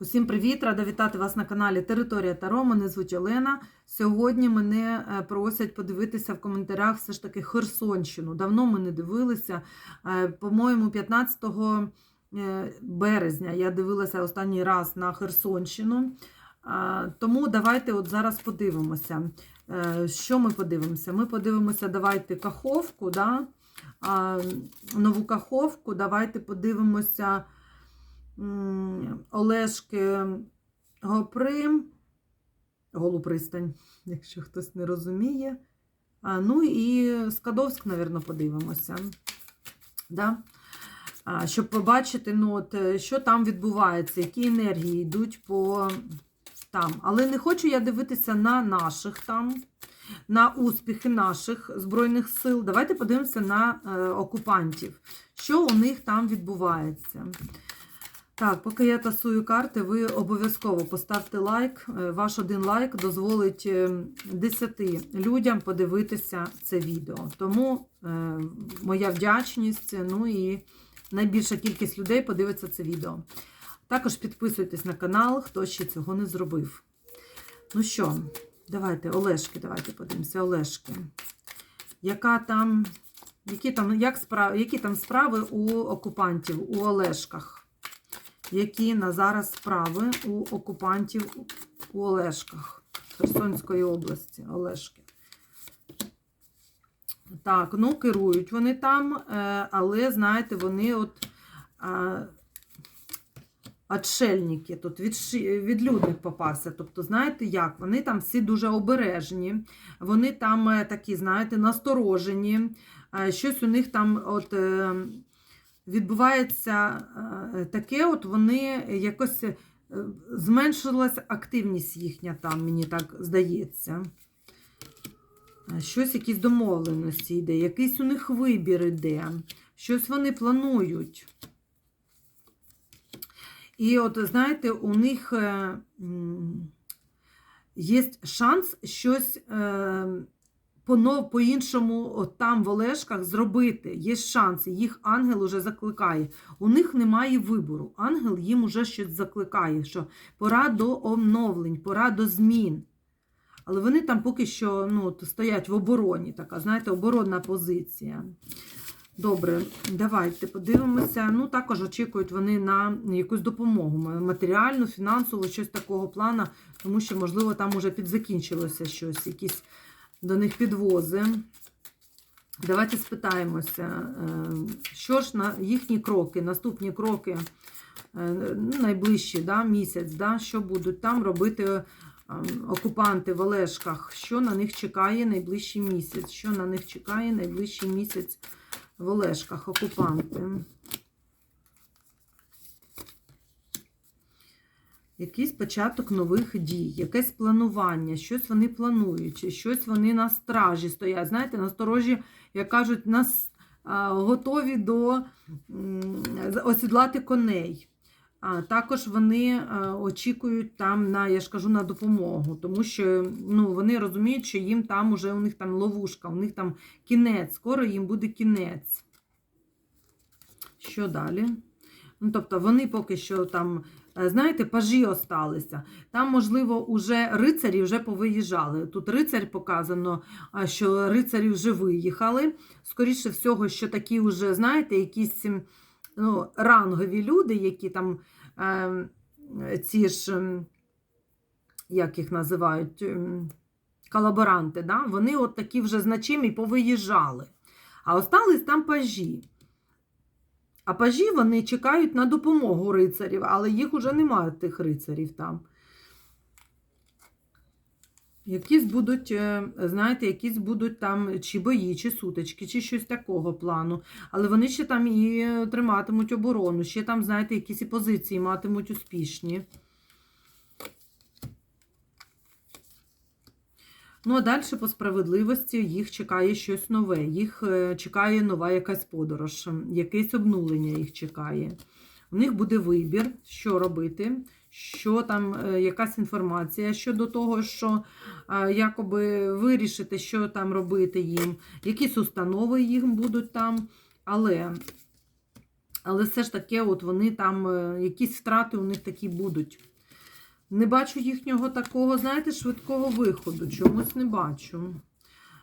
Усім привіт! Рада вітати вас на каналі Територія Таро. Мене звуть Олена. Сьогодні мене е, просять подивитися в коментарях все ж таки Херсонщину. Давно ми не дивилися. Е, По-моєму, 15 е, березня я дивилася останній раз на Херсонщину. Тому давайте от зараз подивимося. Що ми подивимося? Ми подивимося, давайте каховку, да? нову каховку. Давайте подивимося. Олешки Гоприм, Голупристань, якщо хтось не розуміє. А, ну і Скадовськ, мабуть, подивимося. Да? А, щоб побачити, ну, от, е, що там відбувається, які енергії йдуть по там. Але не хочу я дивитися на наших там, на успіхи наших Збройних сил. Давайте подивимося на е, окупантів, що у них там відбувається. Так, поки я тасую карти, ви обов'язково поставте лайк. Е, Ваш один лайк дозволить е, 10 людям подивитися це відео. Тому е, моя вдячність, ну і найбільша кількість людей подивиться це відео. Також підписуйтесь на канал, хто ще цього не зробив. Ну що, давайте, Олешки, давайте подивимося, Олешки. Яка там, які там, як справи, які там справи у окупантів, у Олешках? Які на зараз справи у окупантів у Олешках Херсонської області. Олешки. Так, ну, керують вони там, е, але, знаєте, вони от отшельники, тут від, відлюдник попався. Тобто, знаєте як? Вони там всі дуже обережні, вони там е, такі, знаєте, насторожені. Е, Щось у них там от. Відбувається е, таке, от вони якось е, зменшилась активність їхня там, мені так здається. Е, Щось, якісь домовленості йде, якийсь у них вибір іде, щось вони планують. І от, знаєте, у них є шанс щось по-іншому там в Олешках зробити. Є шанси, їх ангел уже закликає. У них немає вибору. Ангел їм уже щось закликає, що пора до оновлень, пора до змін. Але вони там поки що ну, стоять в обороні, така, знаєте, оборонна позиція. Добре, давайте подивимося. Ну, також очікують вони на якусь допомогу, матеріальну, фінансову, щось такого плану, тому що, можливо, там уже підзакінчилося щось, якісь до них підвози. Давайте спитаємося, е, що ж на їхні кроки, наступні кроки, е, ну, найближчі да, місяць, да, що будуть там робити е, окупанти в Олешках, що на них чекає найближчий місяць, що на них чекає найближчий місяць в Олешках окупанти. Якийсь початок нових дій, якесь планування, щось вони планують, щось вони на стражі стоять. Знаєте, на сторожі, як кажуть, нас готові до осідлати коней. А також вони а, очікують там на, я ж кажу, на допомогу, тому що ну, вони розуміють, що їм там уже у них там ловушка, у них там кінець, скоро їм буде кінець. Що далі? Ну, тобто вони поки що там, е, знаєте, пажі осталися. Там, можливо, уже рицарі вже повиїжджали. Тут рицарь показано, що рицарі вже виїхали. Скоріше всього, що такі вже, знаєте, якісь ну, рангові люди, які там е, ці ж, як їх називають, колаборанти, да? вони от такі вже значимі повиїжджали. А остались там пажі. А пажі вони чекають на допомогу рицарів, але їх уже немає тих рицарів там. Якісь будуть, е, знаєте, якісь будуть там чи бої, чи сутички, чи щось такого плану. Але вони ще там і триматимуть оборону, ще там, знаєте, якісь і позиції матимуть успішні. Ну, а далі по справедливості їх чекає щось нове, їх е, чекає нова якась подорож, якесь обнулення їх чекає. У них буде вибір, що робити, що там, е, якась інформація щодо того, що е, якоби вирішити, що там робити їм, якісь установи їм будуть там. Але Але все ж таки, от вони там, якісь втрати у них такі будуть. Не бачу їхнього такого, знаєте, швидкого виходу. Чомусь не бачу.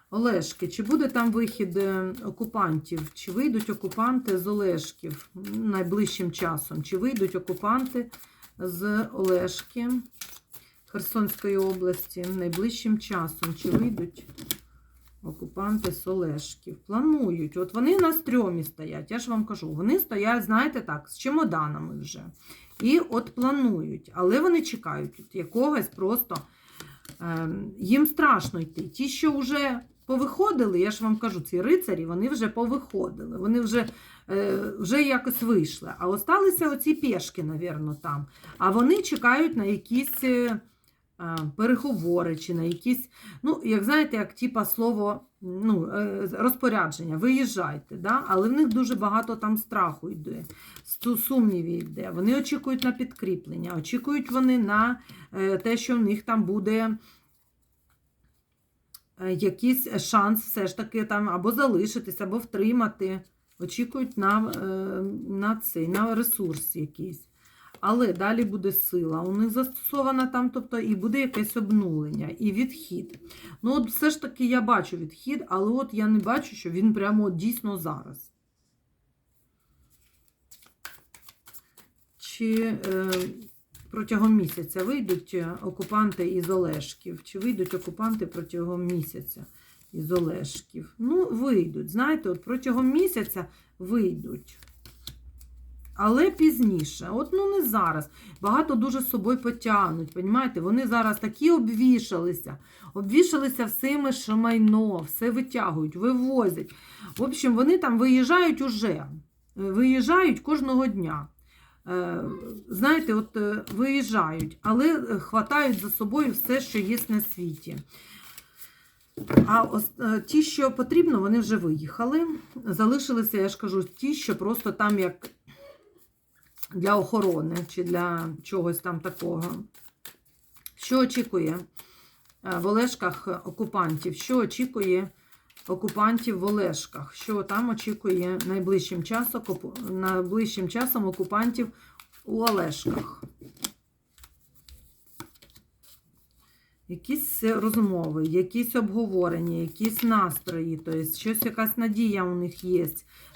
Олешки, чи буде там вихід е, окупантів? Чи вийдуть окупанти з Олешків найближчим часом? Чи вийдуть окупанти з Олешки Херсонської області найближчим часом? Чи вийдуть окупанти з Олешків? Планують. От вони на стрьомі стоять, я ж вам кажу. Вони стоять, знаєте так, з чемоданами вже. І от планують, але вони чекають якогось просто. Е, їм страшно йти. Ті, що вже повиходили, я ж вам кажу, ці рицарі, вони вже повиходили, вони вже е, вже якось вийшли. А осталися оці пішки, напевно, там. А вони чекають на якісь е, переговори чи на якісь, ну, як знаєте, як типа слово ну, е, розпорядження, виїжджайте. Да? Але в них дуже багато там страху йде, сумнівів йде. Вони очікують на підкріплення, очікують вони на е, те, що в них там буде е, якийсь шанс все ж таки там або залишитись, або втримати. Очікують на, на цей, на ресурс якийсь. Але далі буде сила. У них застосована там, тобто і буде якесь обнулення, і відхід. Ну, от все ж таки я бачу відхід, але от я не бачу, що він прямо дійсно зараз. Чи е, протягом місяця вийдуть окупанти із Олешків? Чи вийдуть окупанти протягом місяця із Олешків? Ну, вийдуть. Знаєте, от протягом місяця вийдуть. Але пізніше, от ну не зараз. Багато дуже з собою потягнуть. Понімаєте? Вони зараз такі обвішалися, обвішалися всіми, майно, все витягують, вивозять. В общем, вони там виїжджають уже. Е, Виїжджають кожного дня. Е, Знаєте, от е, виїжджають, але хватають за собою все, що є на світі. А ті, що потрібно, вони вже виїхали. Залишилися, я ж кажу, ті, що просто там як для охорони чи для чогось там такого. Що очікує е, в Олешках окупантів? Що очікує окупантів в Олешках? Що там очікує найближчим часом, найближчим часом окупантів у Олешках? Якісь розмови, якісь обговорення, якісь настрої, тобто щось, якась надія у них є.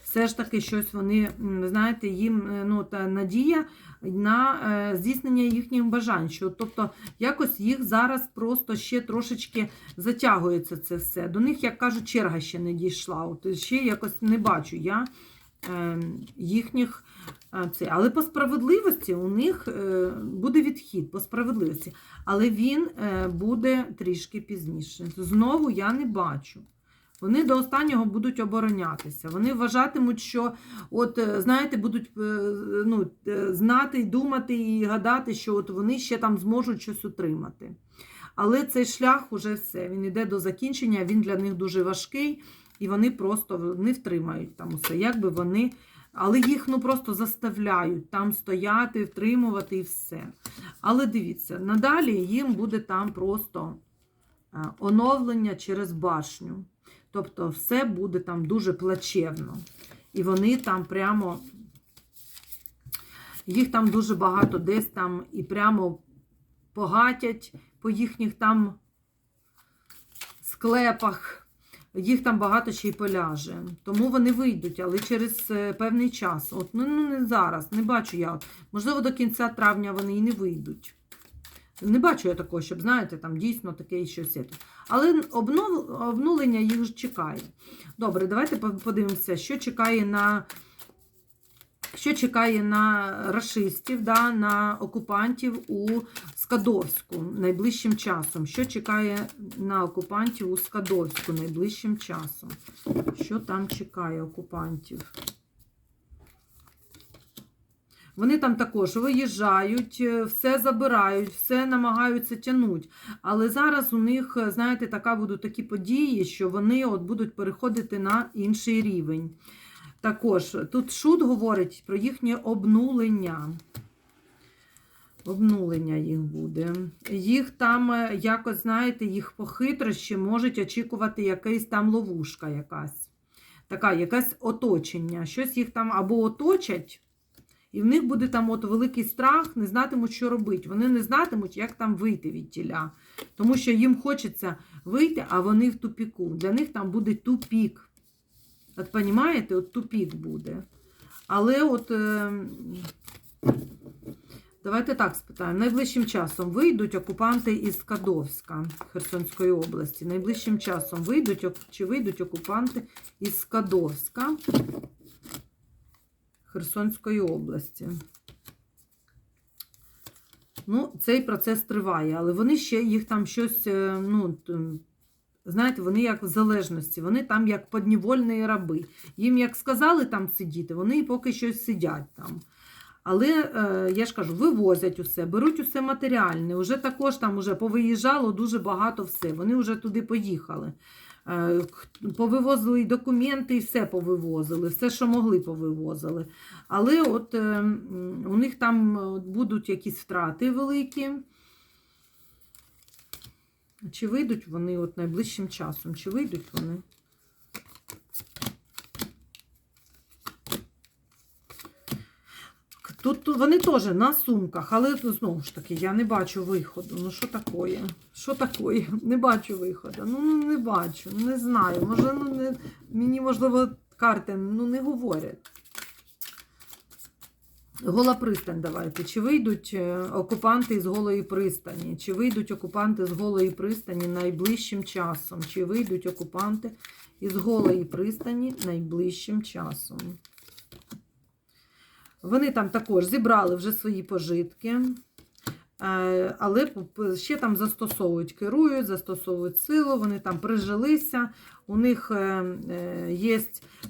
Все ж таки, щось вони, знаєте, їм е, ну, та надія на е, здійснення їхніх бажань. Що, тобто, якось їх зараз просто ще трошечки затягується це все. До них, як кажуть, черга ще не дійшла. От ще якось не бачу я е, їхніх. Це. Але по справедливості у них буде відхід по справедливості, але він буде трішки пізніше. Знову я не бачу. Вони до останнього будуть оборонятися. Вони вважатимуть, що, от, е, знаєте, будуть е, ну, е, знати думати і гадати, що от вони ще там зможуть щось утримати. Але цей шлях уже все. Він йде до закінчення, він для них дуже важкий, і вони просто не втримають там усе. Якби вони. Але їх ну просто заставляють там стояти, втримувати і все. Але дивіться, надалі їм буде там просто оновлення через башню. Тобто все буде там дуже плачевно. І вони там прямо, їх там дуже багато десь там і прямо погатять по їхніх там склепах. Їх там багато ще й поляже. Тому вони вийдуть, але через е, певний час. От, ну, ну не зараз, не бачу я. Можливо, до кінця травня вони і не вийдуть. Не бачу я такого, щоб, знаєте, там дійсно таке і щось. є. Але обнов... обнулення їх чекає. Добре, давайте подивимося, що чекає на. Що чекає на рашистів, да, на окупантів у Скадовську найближчим часом? Що чекає на окупантів у Скадовську найближчим часом? Що там чекає окупантів? Вони там також виїжджають, е, все забирають, все намагаються тягнути. Але зараз у них, знаєте, така будуть такі події, що вони от будуть переходити на інший рівень. Також тут шут говорить про їхнє обнулення. Обнулення їх буде. Їх там е, якось, знаєте, їх по хитрощі можуть очікувати якась там ловушка якась. така якась оточення. Щось їх там або оточать, і в них буде там от великий страх, не знатимуть, що робити. Вони не знатимуть, як там вийти від тіля. Тому що їм хочеться вийти, а вони в тупіку. Для них там буде тупік. От розумієте, от тупік буде. Але от. Е... Давайте так спитаємо. Найближчим часом вийдуть окупанти із Скадовська Херсонської області. Найближчим часом вийдуть чи вийдуть окупанти із Скадовська Херсонської області. Ну, цей процес триває, але вони ще їх там щось, е, ну, знаєте, вони як в залежності, вони там як поднівольні раби. Їм як сказали там сидіти, вони поки щось сидять там. Але, е, я ж кажу, вивозять усе, беруть усе матеріальне. Уже також там уже повиїжджало дуже багато все. Вони вже туди поїхали. Е, повивозили і документи, і все повивозили, все, що могли, повивозили. Але от е, у них там будуть якісь втрати великі. Чи вийдуть вони от найближчим часом? Чи вийдуть вони? Тут вони теж на сумках, але знову ж таки, я не бачу виходу. Ну, що таке? Що таке? Не бачу виходу. Ну, не бачу, не знаю. Може, ну, не, мені, можливо, карти ну, не говорять. Гола пристань давайте. Чи вийдуть е, окупанти з голої пристані? Чи вийдуть окупанти з голої пристані найближчим часом? Чи вийдуть окупанти із голої пристані найближчим часом? Вони там також зібрали вже свої пожитки, е, але ще там застосовують, керують, застосовують силу, вони там прижилися. У них е, е, є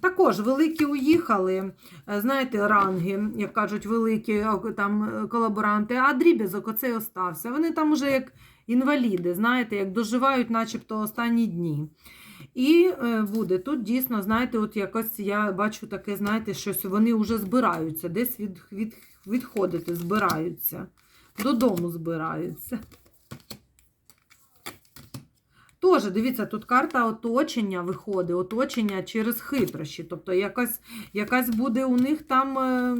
також великі уїхали, знаєте, ранги, як кажуть, великі там колаборанти, а дріб'язок оцей остався. Вони там уже як інваліди, знаєте, як доживають, начебто останні дні. І е, буде тут дійсно, знаєте, от якось я бачу таке, знаєте, щось вони вже збираються, десь від, від, відходити, збираються, додому збираються. Тож, дивіться, тут карта оточення виходить, оточення через хитрощі. Тобто якась якась буде у них там е,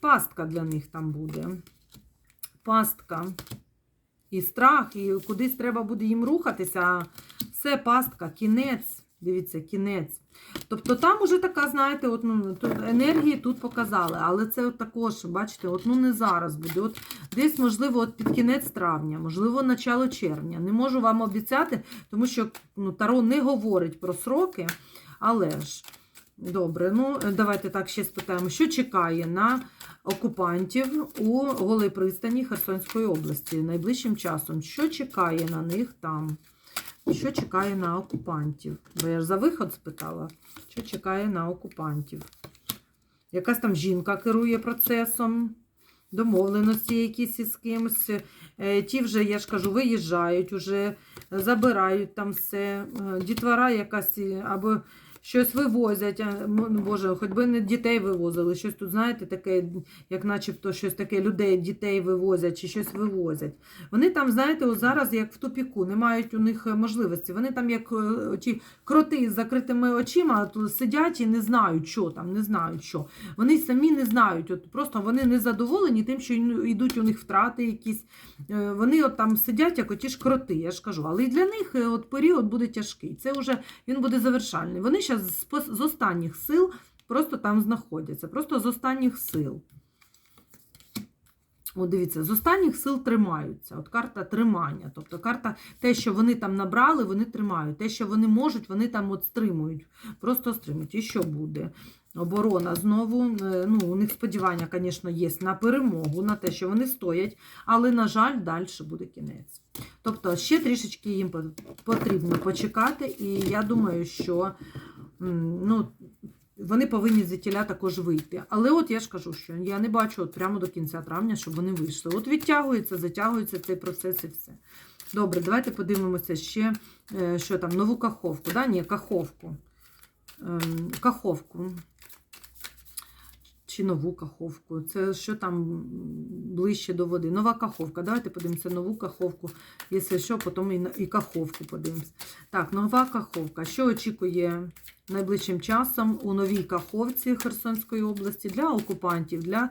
пастка для них там буде. Пастка. І страх, і кудись треба буде їм рухатися. Все, пастка, кінець. Дивіться, кінець. Тобто там уже така, знаєте, от, ну, тут енергії тут показали, але це от також, бачите, от, ну не зараз буде. От Десь, можливо, от під кінець травня, можливо, начало червня. Не можу вам обіцяти, тому що ну, Таро не говорить про сроки, але ж. Добре, ну давайте так ще спитаємо, що чекає на окупантів у Голій пристані Херсонської області найближчим часом? Що чекає на них там? Що чекає на окупантів? Бо я ж за виход спитала, що чекає на окупантів? Якась там жінка керує процесом, домовленості якісь із кимось. Е, ті вже, я ж кажу, виїжджають, вже забирають там все. Е, дітвора якась або щось вивозять. Боже, хоч би не дітей вивозили. Щось тут, знаєте, таке, як начебто щось таке людей, дітей вивозять чи щось вивозять. Вони там, знаєте, зараз як в тупіку, не мають у них можливості. Вони там, як е, ті кроти з закритими очима, сидять і не знають, що там, не знають що. Вони самі не знають. От Просто вони не задоволені тим, що йдуть у них втрати якісь. Е, вони от там сидять, як оті ж кроти, я ж кажу. Але і для них е, от період буде тяжкий. Це вже він буде завершальний. Вони зараз з, останніх сил просто там знаходяться. Просто з останніх сил. О, дивіться, з останніх сил тримаються. От карта тримання. Тобто карта, те, що вони там набрали, вони тримають. Те, що вони можуть, вони там от стримують. Просто стримують. І що буде? Оборона знову. Е, ну, У них сподівання, звісно, є на перемогу, на те, що вони стоять, але, на жаль, далі буде кінець. Тобто, ще трішечки їм потрібно почекати, і я думаю, що ну, вони повинні з тіля також вийти. Але от я ж кажу, що я не бачу от прямо до кінця травня, щоб вони вийшли. От відтягується, затягується цей процес і все. Добре, давайте подивимося ще, е, що там, нову каховку. Да? Ні, каховку. Ем, каховку. Чи нову каховку. Це що там ближче до води. Нова каховка. Давайте подивимося нову каховку. Якщо що, потім і, каховку подивимося. Так, нова каховка. Що очікує найближчим часом у новій каховці Херсонської області для окупантів, для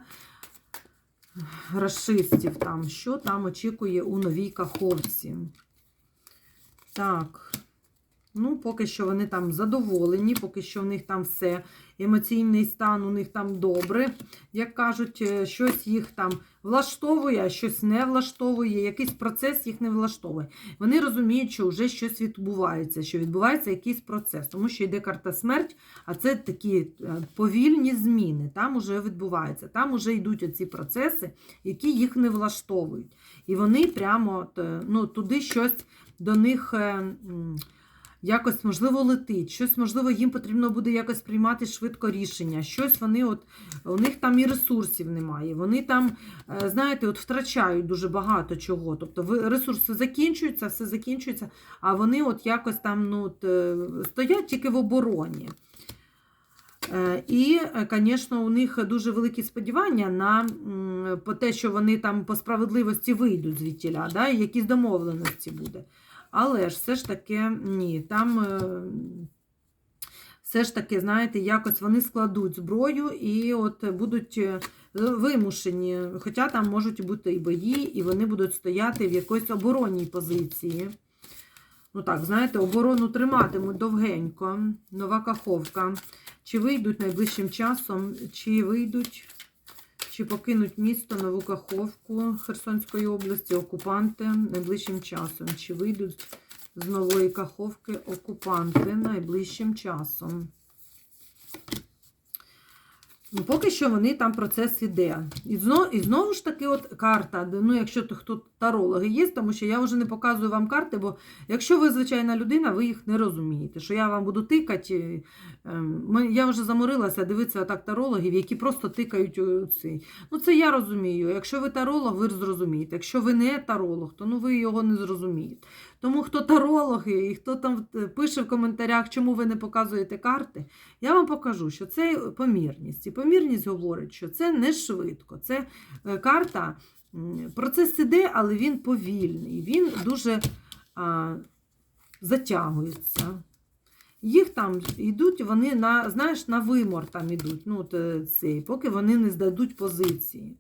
расистів там. Що там очікує у новій каховці? Так. Ну, поки що вони там задоволені, поки що в них там все. Емоційний стан у них там добре. Як кажуть, е, щось їх там влаштовує, а щось не влаштовує, якийсь процес їх не влаштовує. Вони розуміють, що вже щось відбувається, що відбувається якийсь процес, тому що йде карта смерть, а це такі е, повільні зміни. Там уже відбувається, там уже йдуть оці процеси, які їх не влаштовують. І вони прямо е, ну, туди щось до них. Якось, можливо, летить, щось, можливо, їм потрібно буде якось приймати швидко рішення. Щось вони, от, у них там і ресурсів немає. Вони там, е, знаєте, от втрачають дуже багато чого. Тобто ресурси закінчуються, все закінчується, а вони от якось там ну, от, е, стоять тільки в обороні. Е, І, звісно, у них дуже великі сподівання на по те, що вони там по справедливості вийдуть звідтіля, да, і якісь домовленості буде. Але ж все ж таки ні, там е, все ж таки, знаєте, якось вони складуть зброю і от будуть е, вимушені, хоча там можуть бути і бої, і вони будуть стояти в якоїсь оборонній позиції. Ну так, знаєте, оборону триматимуть довгенько. Нова каховка. Чи вийдуть найближчим часом, чи вийдуть, чи покинуть місто нову каховку Херсонської області окупанти найближчим часом? Чи вийдуть з нової каховки окупанти найближчим часом? Ну, поки що вони там процес іде. І знову, і знову ж таки, от карта, ну, якщо то хто тарологи є, тому що я вже не показую вам карти, бо якщо ви звичайна людина, ви їх не розумієте. Що я вам буду тикати. Ем, Я вже заморилася дивитися так тарологів, які просто тикають у цей. Ну, це я розумію. Якщо ви таролог, ви зрозумієте. Якщо ви не таролог, то ну, ви його не зрозумієте. Тому хто тарологи і хто там е, пише в коментарях, чому ви не показуєте карти, я вам покажу, що це помірність. І помірність говорить, що це не швидко. Це е, карта, процес іде, але він повільний, він дуже а, затягується. Їх там йдуть, вони на, знаєш, на вимор там ідуть, ну, е, цей, поки вони не здадуть позиції.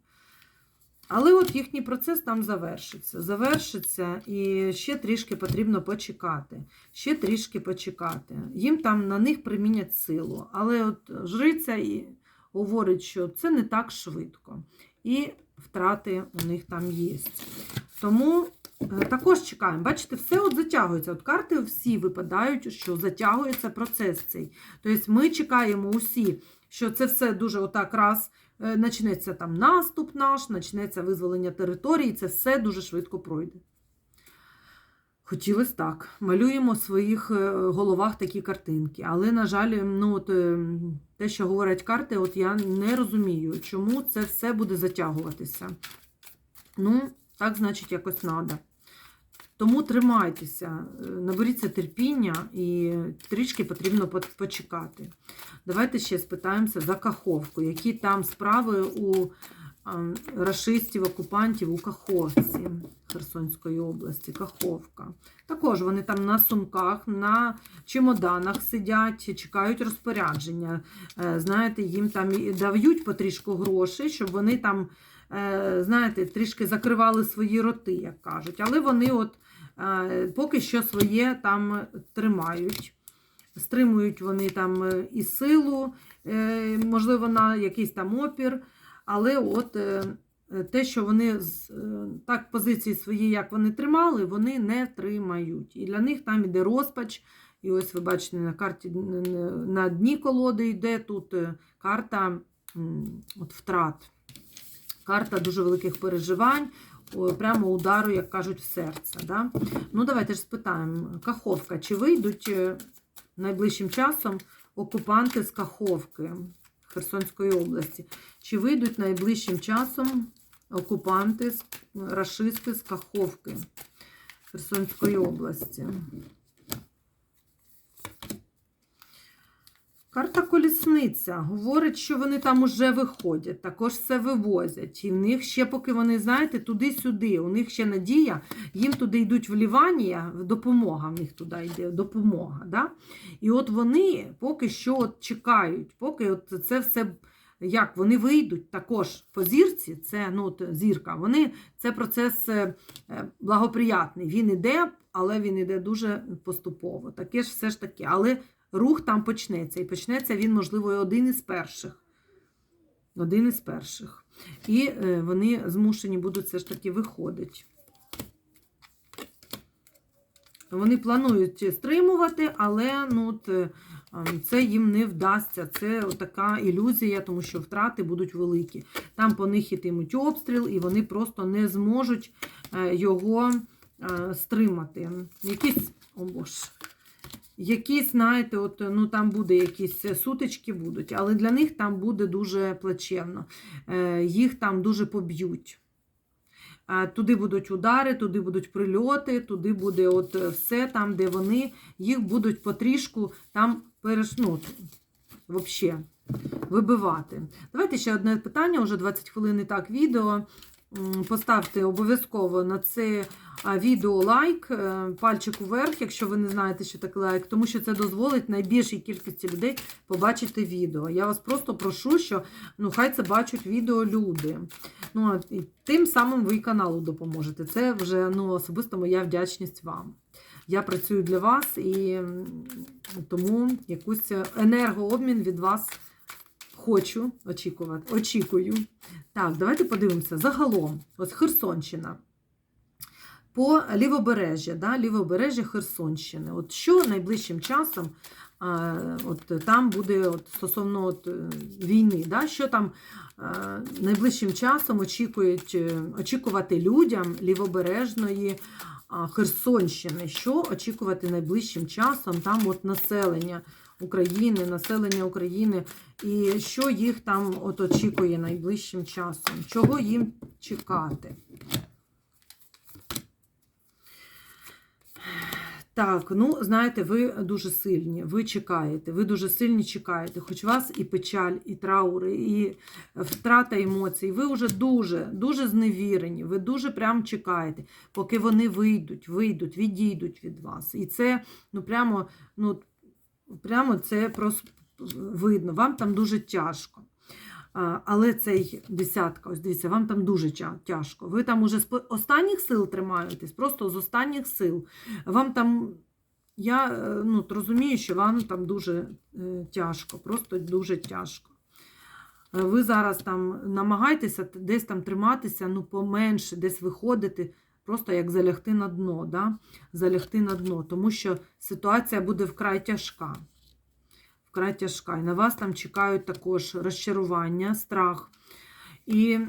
Але от їхній процес там завершиться. Завершиться, і ще трішки потрібно почекати. Ще трішки почекати. Їм там на них примінять силу. Але от жриця і говорить, що це не так швидко. І втрати у них там є. Тому е, також чекаємо. Бачите, все от затягується. От карти всі випадають, що затягується процес цей. Тобто ми чекаємо усі, що це все дуже отак раз. е, Почнеться там наступ наш, почнеться визволення території, це все дуже швидко пройде. Хотілося так. Малюємо в своїх е, головах такі картинки. Але, на жаль, ну, от, е, те, що говорять карти, от я не розумію, чому це все буде затягуватися. Ну, так, значить, якось треба. Тому тримайтеся, е, наберіться терпіння і трішки потрібно почекати. Давайте ще спитаємося за Каховку. Які там справи у рашистів, окупантів у Каховці Херсонської області, Каховка. Також вони там на сумках, на чемоданах сидять, чекають розпорядження. Е, Знаєте, їм там дають потрішку грошей, щоб вони там, знаєте, трішки закривали свої роти, як кажуть. Але вони от е, поки що своє там тримають. Стримують вони там е, і силу, е, можливо, на якийсь там опір. Але от е, е, те, що вони е, так позиції свої, як вони тримали, вони не тримають. І для них там іде розпач. І ось ви бачите, на карті на дні колоди йде тут е, карта от втрат. Карта дуже великих переживань, прямо удару, як кажуть, в серце. Да? Ну, давайте ж спитаємо, Каховка, чи вийдуть е, найближчим часом окупанти з Каховки Херсонської області? Чи вийдуть найближчим часом окупанти, рашисти з Каховки Херсонської області? Карта колісниця говорить, що вони там уже виходять, також все вивозять. І в них ще, поки вони, знаєте, туди-сюди, у них ще надія, їм туди йдуть вливання, допомога в них туди йде, допомога. Да? І от вони поки що от чекають, поки от це все. Як вони вийдуть також по зірці, це ну, зірка, вони це процес е, е, благоприятний. Він іде, але він іде дуже поступово. Таке ж все ж таки. Але рух там почнеться. І почнеться він, можливо, один із перших. Один із перших. І е, вони змушені будуть все ж таки виходити. Вони планують стримувати, але ну, е, це їм не вдасться. Це така ілюзія, тому що втрати будуть великі. Там по них ітимуть обстріл, і вони просто не зможуть е, його стримати. Якісь, о боже, якісь, знаєте, от, ну там буде якісь сутички будуть, але для них там буде дуже плачевно. Е, Їх там дуже поб'ють. Е, Туди будуть удари, туди будуть прильоти, туди буде от все там, де вони, їх будуть потрішку там перешнути. Взагалі, вибивати. Давайте ще одне питання, вже 20 хвилин і так відео. Поставте обов'язково на це відео лайк, е, пальчик уверх, якщо ви не знаєте, що таке лайк, тому що це дозволить найбільшій кількості людей побачити відео. Я вас просто прошу, що ну, хай це бачать відео люди. Ну, і тим самим ви і каналу допоможете. Це вже ну, особисто моя вдячність вам. Я працюю для вас і тому якусь енергообмін від вас хочу очікувати. Очікую. Так, давайте подивимося. Загалом, ось Херсонщина. По лівобережжя, да, лівобережжя Херсонщини. От що найближчим часом а, от там буде от, стосовно от, е, війни, да, що там а, найближчим часом очікують, е, очікувати людям лівобережної а, Херсонщини, що очікувати найближчим часом там от населення України, населення України, і що їх там от очікує найближчим часом, чого їм чекати. Так, ну, знаєте, ви дуже сильні, ви чекаєте, ви дуже сильні чекаєте, хоч вас і печаль, і траури, і втрата емоцій. Ви вже дуже, дуже зневірені, ви дуже прям чекаєте, поки вони вийдуть, вийдуть, відійдуть від вас. І це, ну, прямо, ну, прямо це просто видно. Вам там дуже тяжко. Але цей десятка, ось дивіться, вам там дуже тяжко. Ви там уже з останніх сил тримаєтесь, просто з останніх сил. Вам там, я е, ну, розумію, що вам там дуже е, тяжко, просто дуже тяжко. Е, Ви зараз там намагаєтеся десь там триматися, ну, поменше, десь виходити, просто як залягти на дно, да? залягти на дно, тому що ситуація буде вкрай тяжка вкрай тяжка. І на вас там чекають також розчарування, страх. І...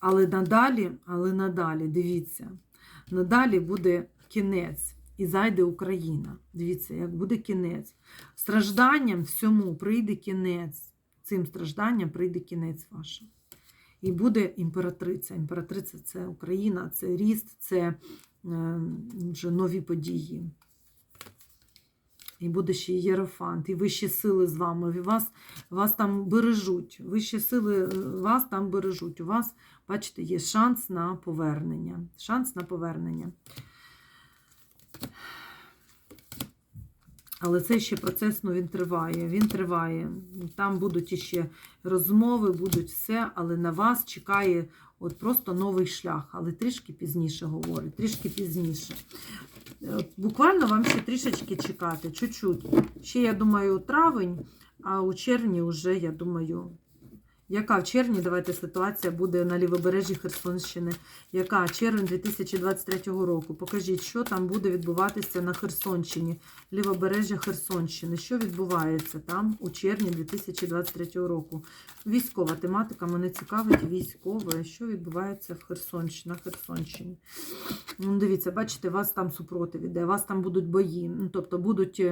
Але надалі, але надалі, дивіться, надалі буде кінець. І зайде Україна. Дивіться, як буде кінець. Стражданням всьому прийде кінець. Цим стражданням прийде кінець ваш. І буде імператриця. Імператриця це Україна, це ріст, це е, вже нові події. І буде ще єрофант, і вищі сили з вами. І вас, вас там бережуть. Вищі сили е, вас там бережуть. У вас, бачите, є шанс на повернення. Шанс на повернення. Але цей ще процес, ну, він триває. Він триває. Там будуть іще розмови, будуть все, але на вас чекає от просто новий шлях. Але трішки пізніше говорить, трішки пізніше. Буквально вам ще трішечки чекати, чуть-чуть. Ще, я думаю, травень, а у червні вже, я думаю, яка в червні, давайте ситуація буде на лівобережжі Херсонщини. Яка червень 2023 року? Покажіть, що там буде відбуватися на Херсонщині, лівобережжя Херсонщини. Що відбувається там у червні 2023 року? Військова тематика мене цікавить військове. Що відбувається в Херсонщині, на Херсонщині? Ну, дивіться, бачите, вас там супротив іде, вас там будуть бої. Ну, тобто будуть.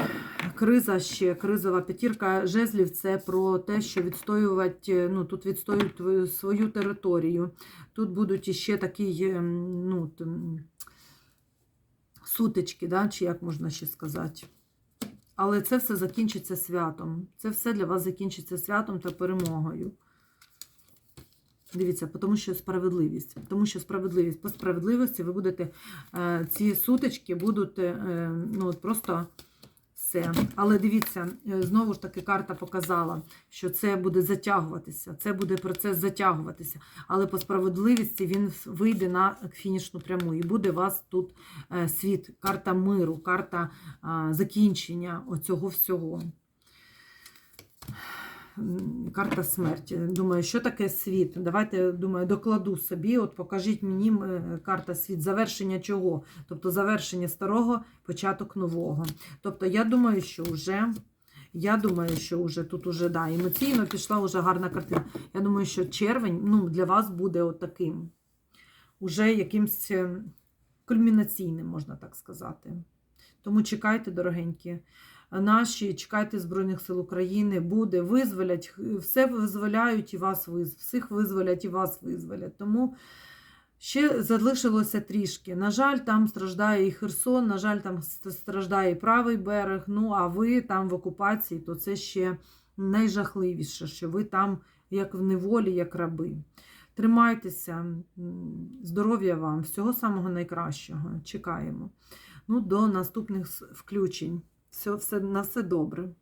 Е, Криза ще, кризова п'ятірка жезлів це про те, що відстоювати, ну, тут відстоюють свою територію. Тут будуть іще такий, ем, ну, сутички, да? чи як можна ще сказати. Але це все закінчиться святом. Це все для вас закінчиться святом та перемогою. Дивіться, тому що справедливість. Тому що справедливість. По справедливості ви будете, е, ці сутички будуть е, ну, просто все. Але дивіться, е, знову ж таки, карта показала, що це буде затягуватися. Це буде процес затягуватися. Але по справедливості він вийде на фінішну пряму. І буде вас тут е, світ, карта миру, карта закінчення оцього всього. Карта смерті. Думаю, що таке світ? Давайте, думаю, докладу собі. От покажіть мені е, карта світ, завершення чого? Тобто завершення старого, початок нового. Тобто, я думаю, що вже. Я думаю, що вже тут уже да, емоційно пішла вже гарна картина. Я думаю, що червень ну, для вас буде от таким, уже якимсь е, кульмінаційним, можна так сказати. Тому чекайте, дорогенькі наші, чекайте Збройних сил України, буде, визволять, все визволяють і вас виз, всіх визволять і вас визволять. Тому ще залишилося трішки. На жаль, там страждає і Херсон, на жаль, там страждає і правий берег. Ну, а ви там в окупації, то це ще найжахливіше, що ви там як в неволі, як раби. Тримайтеся, здоров'я вам, всього самого найкращого. Чекаємо. Ну, до наступних включень. Все, все, на все добре.